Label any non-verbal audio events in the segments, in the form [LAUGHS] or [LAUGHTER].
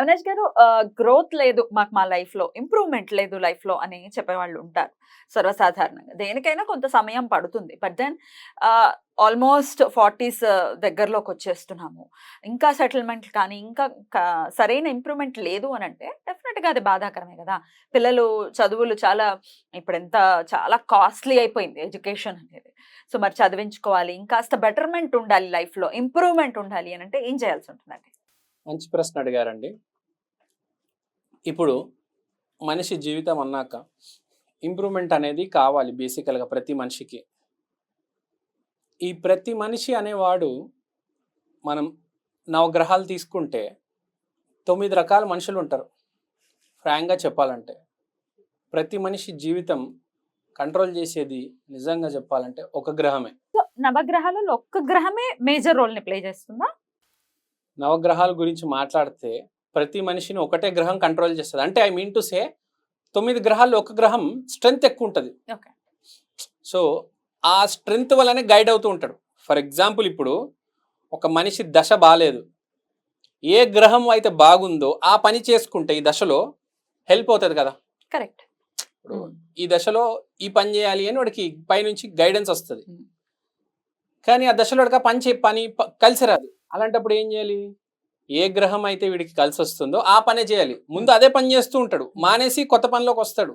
అవినాష్ గారు గ్రోత్ లేదు మాకు మా లైఫ్లో ఇంప్రూవ్మెంట్ లేదు లైఫ్లో అని చెప్పేవాళ్ళు ఉంటారు సర్వసాధారణంగా. దేనికైనా కొంత సమయం పడుతుంది. బట్ దెన్ ఆల్మోస్ట్ ఫార్టీస్ దగ్గరలోకి వచ్చేస్తున్నాము. ఇంకా సెటిల్మెంట్ కానీ ఇంకా సరైన ఇంప్రూవ్మెంట్ లేదు అని అంటే డెఫినెట్గా అది బాధాకరమే కదా. పిల్లలు చదువులు చాలా ఇప్పుడు ఎంత చాలా కాస్ట్లీ అయిపోయింది ఎడ్యుకేషన్ అనేది. సో మరి చదివించుకోవాలి ఇంకాస్త బెటర్మెంట్ ఉండాలి లైఫ్లో ఇంప్రూవ్మెంట్ ఉండాలి అని అంటే ఏం చేయాల్సి ఉంటుందండి? మంచి ప్రశ్న అడిగారండి. ఇప్పుడు మనిషి జీవితం అన్నాక ఇంప్రూవ్మెంట్ అనేది కావాలి బేసికల్గా ప్రతి మనిషికి. ఈ ప్రతి మనిషి అనేవాడు మనం నవగ్రహాలు తీసుకుంటే తొమ్మిది రకాల మనుషులు ఉంటారు. ఫ్రాంక్గా చెప్పాలంటే ప్రతి మనిషి జీవితం కంట్రోల్ చేసేది నిజంగా చెప్పాలంటే ఒక గ్రహమే. నవగ్రహాలలో ఒక్క గ్రహమే మేజర్ రోల్ని ప్లే చేస్తుందా? నవగ్రహాల గురించి మాట్లాడితే ప్రతి మనిషిని ఒకటే గ్రహం కంట్రోల్ చేస్తుంది. అంటే ఐ మీన్ టు సే తొమ్మిది గ్రహాల్లో ఒక గ్రహం స్ట్రెంగ్త్ ఎక్కువ ఉంటుంది. సో ఆ స్ట్రెంగ్త్ వల్లనే గైడ్ అవుతూ ఉంటాడు. ఫర్ ఎగ్జాంపుల్ ఇప్పుడు ఒక మనిషి దశ బాగాలేదు ఏ గ్రహం అయితే బాగుందో ఆ పని చేసుకుంటే ఈ దశలో హెల్ప్ అవుతుంది కదా? కరెక్ట్. ఇప్పుడు ఈ దశలో ఈ పని చేయాలి అని వాడికి పైనుంచి గైడెన్స్ వస్తుంది. కానీ ఆ దశలో వాడికి ఆ పని చే పని కలిసి రాదు. అలాంటప్పుడు ఏం చేయాలి? ఏ గ్రహం అయితే వీడికి కలిసి వస్తుందో ఆ పనే చేయాలి. ముందు అదే పని చేస్తూ ఉంటాడు. మానేసి కొత్త పనిలోకి వస్తాడు.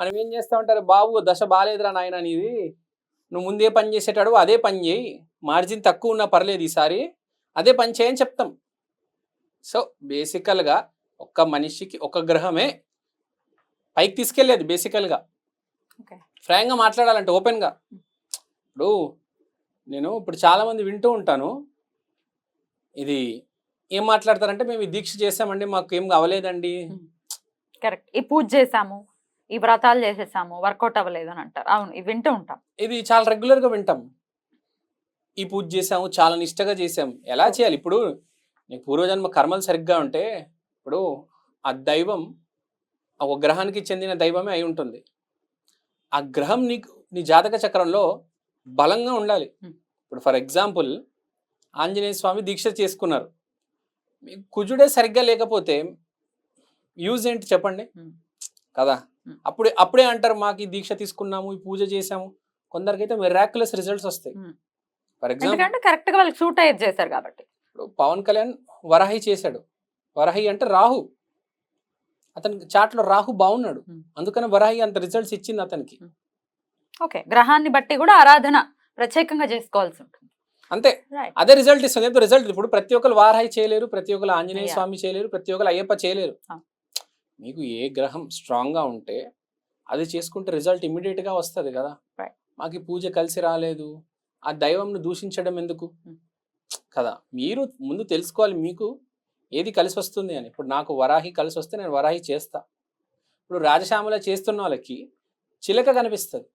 మనం ఏం చేస్తా ఉంటారు? బాబు దశ బాగాలేదురా నాయన నీది. నువ్వు ముందే పని చేసేటాడు అదే పని చేయి. మార్జిన్ తక్కువ ఉన్నా పర్లేదు ఈసారి. అదే పని చేయని చెప్తాం. సో బేసికల్గా ఒక్క మనిషికి ఒక గ్రహమే పైకి తీసుకెళ్ళేది బేసికల్గా. ఫ్రాంక్గా మాట్లాడాలంటే ఓపెన్గా. ఇప్పుడు నేను ఇప్పుడు చాలామంది వింటూ ఉంటాను. ఇది ఏం మాట్లాడతారంటే మేము దీక్ష చేసామండి మాకు ఏం అవ్వలేదండి కరెక్ట్. ఈ పూజ చేసాము ఈ వ్రతాలు చేసేసాము వర్కౌట్ అవ్వలేదు అని అంటారు. అవును ఇవి వింటూ ఉంటాం. ఇది చాలా రెగ్యులర్గా వింటాం. ఈ పూజ చేసాము చాలా నిష్టగా చేసాం ఎలా చేయాలి? ఇప్పుడు నీకు పూర్వజన్మ కర్మలు సరిగ్గా ఉంటే ఇప్పుడు ఆ దైవం ఆ ఒక గ్రహానికి చెందిన దైవమే అయి ఉంటుంది. ఆ గ్రహం నీకు నీ జాతక చక్రంలో బలంగా ఉండాలి. ఇప్పుడు ఫర్ ఎగ్జాంపుల్ ఆంజనేయ స్వామి దీక్ష చేసుకున్నారు. కుజుడే సరిగ్గా లేకపోతే యూజ్ ఏంటి చెప్పండి. కదా. అప్పుడే అప్పుడే అంటారు మాకు ఈ దీక్ష తీసుకున్నాము ఈ పూజ చేసాము కొందరికైతే మిరాక్యులస్ రిజల్ట్స్ వస్తాయి. ఫర్ ఎగ్జాంపుల్ కరెక్ట్గా వాళ్ళకి అయ్యేది చేశారు కాబట్టి. ఇప్పుడు పవన్ కళ్యాణ్ వరాహి చేశాడు. వరాహి అంటే రాహు. అతని చాట్లో రాహు బాగున్నాడు. అందుకని వరాహి అంత రిజల్ట్స్ ఇచ్చింది అతనికి. ఓకే. గ్రహాన్ని బట్టి కూడా ఆరాధన ప్రత్యేకంగా చేసుకోవాల్సి ఉంటుంది. అంతే. అదే రిజల్ట్ ఇస్తుంది. ఎంత రిజల్ట్ ఇప్పుడు ప్రతి ఒక్కరు వారాహి చేయలేరు ప్రతి ఒక్కరు ఆంజనేయ. స్వామి చేయలేరు ప్రతి ఒక్కరు అయ్యప్ప చేయలేరు. మీకు ఏ గ్రహం స్ట్రాంగ్గా ఉంటే అది చేసుకుంటే రిజల్ట్ ఇమ్మీడియట్గా వస్తుంది కదా. మాకు పూజ కలిసి రాలేదు. ఆ దైవంను దూషించడం ఎందుకు? Hmm. కదా. మీరు ముందు తెలుసుకోవాలి మీకు ఏది కలిసి వస్తుంది అని. ఇప్పుడు నాకు వరాహి కలిసి వస్తే నేను వరాహి చేస్తా. ఇప్పుడు రాజశ్యామల చేస్తున్న వాళ్ళకి చిలక కనిపిస్తుంది.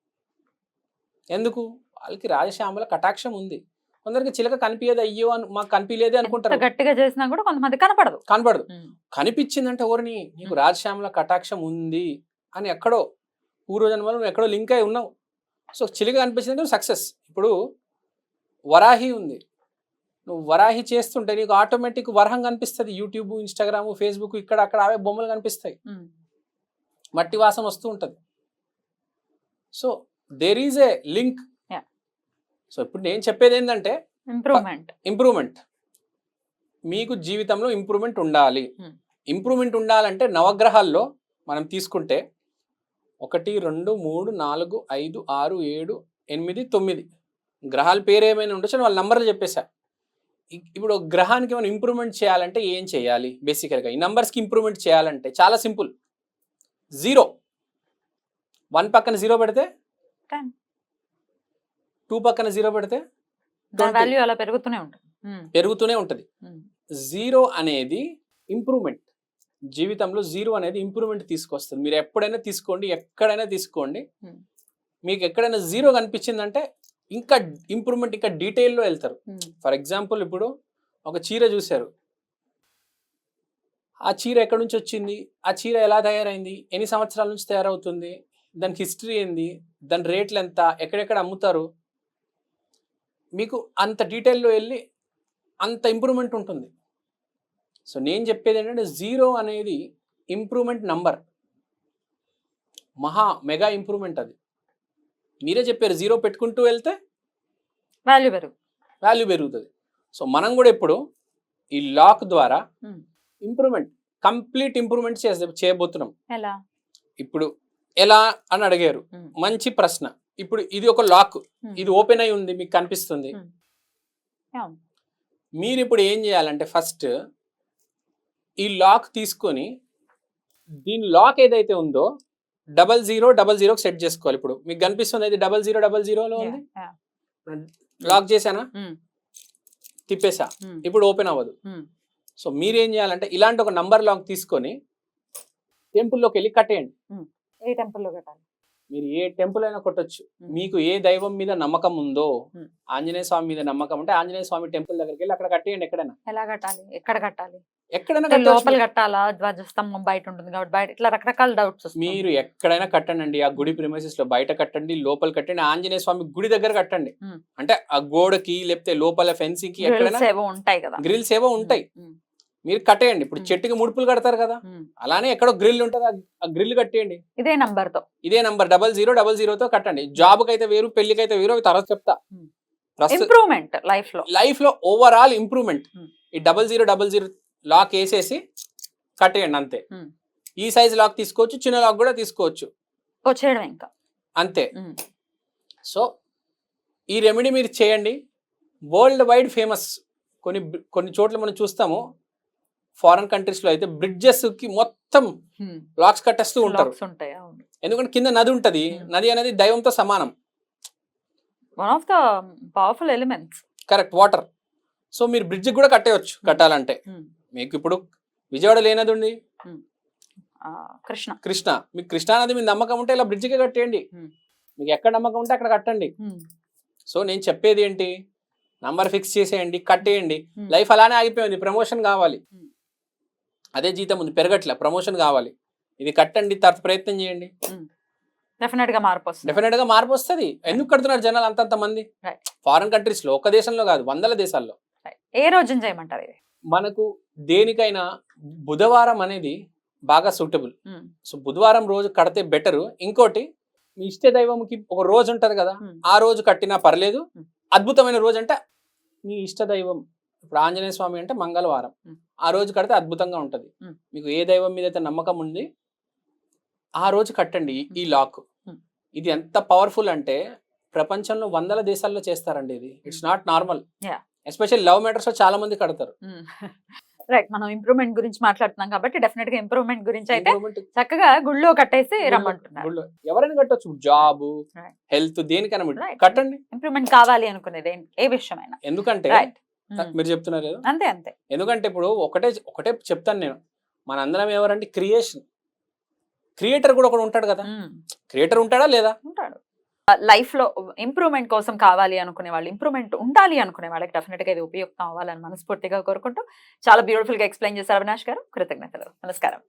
ఎందుకు? వాళ్ళకి రాజశ్యామల కటాక్షం ఉంది. కొందరికి చిలక కనిపించదు అయ్యో అని మాకు కనిపించలేదే అనుకుంటారు. గట్టిగా చేసినా కూడా కొంతమంది కనపడదు. కనపడదు. కనిపించిందంటే ఎవరిని? నీకు రాజశ్యామల కటాక్షం ఉంది అని ఎక్కడో పూర్వజన్మలో నువ్వు ఎక్కడో లింక్ అయి ఉన్నావు. సో చిలుక కనిపించిందంటే సక్సెస్. ఇప్పుడు వరాహి ఉంది. నువ్వు వరాహి చేస్తుంటే నీకు ఆటోమేటిక్ వరహం కనిపిస్తుంది. యూట్యూబ్ ఇన్స్టాగ్రామ్ ఫేస్బుక్ ఇక్కడ అక్కడ అవే బొమ్మలు కనిపిస్తాయి. మట్టి వాసన వస్తూ ఉంటుంది. So there is a link. So ఇప్పుడు నేను చెప్పేది ఏంటంటే ఇంప్రూవ్మెంట్ ఇంప్రూవ్మెంట్ మీకు జీవితంలో ఇంప్రూవ్మెంట్ ఉండాలి. Hmm. ఇంప్రూవ్మెంట్ ఉండాలంటే నవగ్రహాల్లో మనం తీసుకుంటే ఒకటి రెండు మూడు నాలుగు ఐదు ఆరు ఏడు ఎనిమిది తొమ్మిది. గ్రహాల పేరు ఏమైనా ఉండొచ్చు వాళ్ళ నంబర్లు చెప్పేశా. ఇప్పుడు గ్రహానికి మనం ఇంప్రూవ్మెంట్ చేయాలంటే ఏం చేయాలి? బేసికల్గా ఈ నంబర్స్కి ఇంప్రూవ్మెంట్ చేయాలంటే చాలా సింపుల్. జీరో వన్ పక్కన జీరో పెడితే. టూ పక్కన జీరో పెడితే దాని 20. వాల్యూ అలా పెరుగుతూనే ఉంటుంది. పెరుగుతూనే ఉంటుంది. జీరో అనేది ఇంప్రూవ్మెంట్. జీవితంలో జీరో అనేది ఇంప్రూవ్మెంట్ తీసుకొస్తుంది. మీరు ఎప్పుడైనా తీసుకోండి ఎక్కడైనా తీసుకోండి. మీకు ఎక్కడైనా జీరో కనిపించిందంటే ఇంకా ఇంప్రూవ్మెంట్ ఇంకా డీటెయిల్లో వెళ్తారు. ఫర్ ఎగ్జాంపుల్ ఇప్పుడు ఒక చీర చూశారు. ఆ చీర ఎక్కడి నుంచి వచ్చింది? ఆ చీర ఎలా తయారైంది? ఎన్ని సంవత్సరాల నుంచి తయారవుతుంది? దానికి హిస్టరీ ఏంది? దాని రేట్లు ఎంత? ఎక్కడెక్కడ అమ్ముతారు? మీకు అంత డీటెయిల్లో వెళ్ళి అంత ఇంప్రూవ్మెంట్ ఉంటుంది. సో నేను చెప్పేది ఏంటంటే జీరో అనేది ఇంప్రూవ్మెంట్ నంబర్. మహా మెగా ఇంప్రూవ్మెంట్ అది. మీరే చెప్పారు జీరో పెట్టుకుంటూ వెళ్తే వాల్యూ పెరుగు. వాల్యూ పెరుగుతుంది. సో మనం కూడా ఇప్పుడు ఈ లాక్ ద్వారా. ఇంప్రూవ్మెంట్ కంప్లీట్ ఇంప్రూవ్మెంట్ చేయబోతున్నాం. ఎలా? ఇప్పుడు ఎలా అని అడిగారు. మంచి ప్రశ్న. ఇప్పుడు ఇది ఒక లాక్. ఇది ఓపెన్ అయి ఉంది మీకు కనిపిస్తుంది. మీరు ఇప్పుడు ఏం చేయాలంటే ఫస్ట్ ఈ లాక్ తీసుకొని దీని లాక్ ఏదైతే ఉందో double zero double zero set చేసుకోవాలి ఇప్పుడు మీకు కనిపిస్తుంది ఇది డబల్ జీరో డబల్ జీరోలో ఉంది. లాక్ చేశానా. తిప్పేసా. ఇప్పుడు ఓపెన్ అవ్వదు. సో మీరేం చేయాలంటే ఇలాంటి ఒక నంబర్ లాక్ తీసుకొని టెంపుల్లోకి వెళ్ళి కట్టేయండి ఏ టెంపుల్లో కట్టాలి మీరు ఏ టెంపుల్ అయినా కొట్టొచ్చు. మీకు ఏ దైవం మీద నమ్మకం ఉందో. ఆంజనేయ స్వామి మీద నమ్మకం ఉంటే ఆంజనేయ స్వామి టెంపుల్ దగ్గరికి వెళ్ళి అక్కడ కట్టేయండి ఎక్కడైనా. ఎలా కట్టాలి? ఎక్కడ కట్టాలి? ఎక్కడైనా లోపల. కట్టాలా? ధ్వజస్తంభం బయట ఉంటుంది కాబట్టి బయట ఇట్లా రకరకాల డౌట్స్ మీరు ఎక్కడైనా కట్టండి ఆ గుడి ప్రిమైసెస్లో బయట కట్టండి లోపల కట్టండి ఆంజనేయ స్వామి గుడి దగ్గర కట్టండి. అంటే ఆ గోడకి లేకపోతే లోపల ఫెన్సింగ్కి ఎక్కడైనా ఉంటాయి కదా. గ్రిల్స్ ఏవో ఉంటాయి. మీరు కట్టేయండి. ఇప్పుడు. చెట్టుకి ముడుపులు కడతారు కదా. అలానే ఎక్కడో గ్రిల్ ఉంటుంది. ఆ- గ్రిల్ కట్టేయండి. ఇదే నంబర్తో ఇదే నంబర్ డబల్ జీరో డబల్ జీరోతో కట్టండి. జాబ్కి అయితే వేరు పెళ్ళికి అయితే వేరు అవి తర్వాత చెప్తా. ఇంప్రూవ్మెంట్ లైఫ్లో లైఫ్లో ఓవరాల్ ఇంప్రూవ్మెంట్. ఈ double zero double zero lock వేసేసి కట్టేయండి అంతే. ఈ సైజ్ లాక్ తీసుకోవచ్చు చిన్న లాక్ కూడా తీసుకోవచ్చు. వచ్చేయడం ఇంకా. అంతే. సో ఈ రెమెడీ మీరు చేయండి. World wide famous. కొన్ని కొన్ని చోట్ల మనం చూస్తాము. ఫారెన్ కంట్రీస్లో అయితే బ్రిడ్జెస్కి మొత్తం. లాక్స్ కట్టేస్తూ ఉంటారు. ఎందుకంటే కింద నది ఉంటది. నది అనేది దైవంతో సమానం. One of the powerful elements correct water so మీరు బ్రిడ్జ్ కూడా కట్టేయచ్చు కట్టాలంటే. మీకు ఇప్పుడు విజయవాడ లేనది ఉంది. కృష్ణ. కృష్ణ. మీకు కృష్ణా నది మీద నమ్మకం ఉంటే ఇలా బ్రిడ్జికే కట్టేయండి. మీకు ఎక్కడ నమ్మకం ఉంటే అక్కడ కట్టండి. సో నేను చెప్పేది ఏంటి? నంబర్ ఫిక్స్ చేసేయండి కట్టేయండి. లైఫ్ అలానే ఆగిపోయింది. ప్రమోషన్ కావాలి. అదే జీతం ఉంది పెరగట్లే ప్రమోషన్ కావాలి. ఇది కట్టండి తర్వాత ప్రయత్నం చేయండి. డెఫినెట్గా మార్పు వస్తుంది. డెఫినెట్గా మార్పు వస్తుంది. ఎందుకు కడుతున్నారు జనాలు అంతంత మంది. ఫారెన్ కంట్రీస్లో ఒక దేశంలో కాదు వందల దేశాల్లో. ఏ రోజున చేయమంటారు ఇది? మనకు దేనికైనా బుధవారం అనేది బాగా సూటబుల్ సో బుధవారం రోజు కడితే బెటర్ ఇంకోటి మీ ఇష్ట దైవంకి ఒక రోజు ఉంటది కదా. ఆ రోజు కట్టినా పర్లేదు. అద్భుతమైన రోజు అంటే మీ ఇష్ట దైవం ఇప్పుడు ఆంజనేయ స్వామి అంటే మంగళవారం. ఆ రోజు కడితే అద్భుతంగా ఉంటది. మీకు ఏ దైవం మీద అయితే నమ్మకం ఉంది ఆ రోజు కట్టండి ఈ- లాక్. ఇది ఎంత పవర్ఫుల్ అంటే ప్రపంచంలో వందల దేశాల్లో చేస్తారండి ఇది it's not normal Yeah. Special love మ్యాటర్స్లో చాలా మంది కడతారు రైట్ [LAUGHS] మనం ఇంప్రూవ్మెంట్ గురించి మాట్లాడుతున్నాం కాబట్టి డెఫినెట్గా ఇంప్రూవ్మెంట్ గురించి అయితే చక్కగా గుళ్ళో కట్టేసి రమ్మంటున్నారు. ఎవరైనా కట్టొచ్చు జాబ్. హెల్త్ దేనికైనా. కట్టండి ఇంప్రూవ్మెంట్ కావాలి అనుకునేది ఏం- విషయమైనా ఎందుకంటే రైట్ మీరు చెప్తున్నారు కదా? అంతే అంతే. ఎందుకంటే ఇప్పుడు ఒకటే ఒకటే చెప్తాను నేను. మనందరం ఎవరంటే క్రియేషన్. క్రియేటర్ కూడా ఒకడు ఉంటాడు కదా. క్రియేటర్ ఉంటాడా లేదా? ఉంటాడు. లైఫ్లో ఇంప్రూవ్మెంట్ కోసం కావాలి అనుకునే వాళ్ళు ఇంప్రూవ్మెంట్ ఉండాలి అనుకునే వాళ్ళకి డెఫినెట్గా ఇది ఉపయుక్తం అవ్వాలని మనస్ఫూర్తిగా కోరుకుంటూ చాలా బ్యూటిఫుల్గా ఎక్స్ప్లెయిన్ చేశారు అవినాష్ గారు. కృతజ్ఞతలు. నమస్కారం.